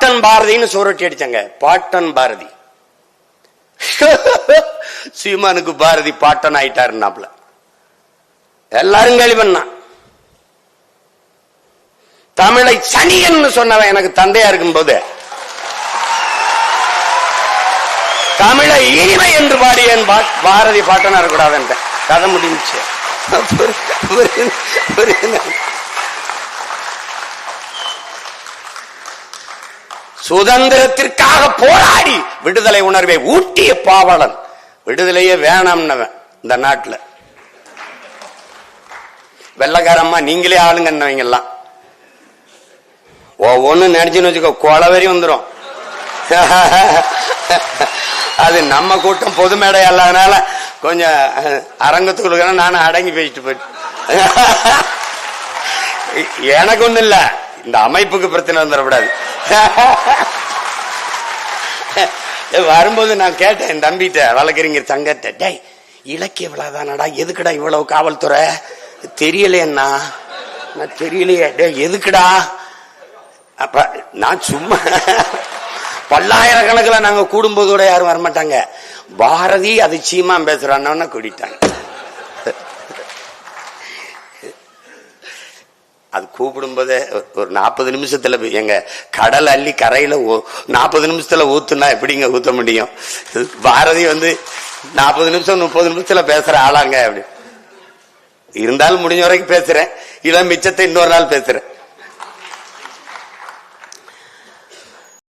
பாட்டன் பாரதின்னு சுரட்டி அடிச்சாங்க. பாட்டன் பாரதி. சீமானுக்கு பாரதி பாட்டன் ஆயிட்டாருன்னாப்ல. எல்லாரும் கேள்வி பண்ணான். தமிழை சனியன் சொன்னவன் எனக்கு தந்தையா இருக்கும் போது தமிழை இனிமை என்று பாடிய என் பாரதி பாட்டனா இருக்கக்கூடாது கதை முடிஞ்சுச்சு. சுதந்திரத்திற்காக போராடி விடுதலை உணர்வை ஊட்டிய பாவலன். விடுதலையே வேணாம்னவன் இந்த நாட்டில். வெள்ளக்காரம்மா நீங்களே ஆளுங்கன்னவங்க எல்லாம் ஒவ்வொன்னு நினைச்சுன்னு வச்சுக்கோ கொலவெறி வந்துடும் அது நம்ம கூட்டம் பொது மேடை அல்லாதனால கொஞ்சம் அரங்கத்துக்கு அரங்கத்துக்குள்ள நானும் அடங்கி போயிட்டு போயிட்டு. எனக்கு ஒண்ணும் இல்ல. இந்த அமைப்புக்கு பிரச்சனை வந்துடக்கூடாது. வரும்போது நான் கேட்டேன் என் தம்பிட்ட வழக்கறிஞர் சங்கத்தை டேய் இலக்கிய விழாதானடா எதுக்குடா இவ்வளவு காவல்துறை? தெரியலையண்ணா. நான் தெரியலையே. எதுக்குடா? அப்ப நான் சும்மா பல்லாயிரக்கணக்கில் நாங்க கூடும்போது கூட யாரும் வரமாட்டாங்க. பாரதி அதிசயமா பேசுறான்னு கூட்டிட்டாங்க. அது கூப்பிடும்போதே ஒரு நாற்பது நிமிஷத்துல போய் எங்க கடல் அள்ளி கரையில நாற்பது நிமிஷத்துல ஊத்துனா எப்படிங்க ஊத்த முடியும்? பாரதி வந்து நாற்பது நிமிஷம் முப்பது நிமிஷத்துல பேசுற ஆளாங்க அப்படி. இருந்தாலும் முடிஞ்ச வரைக்கும் பேசுறேன். இல்ல மிச்சத்தை இன்னொரு நாள் பேசுறேன்.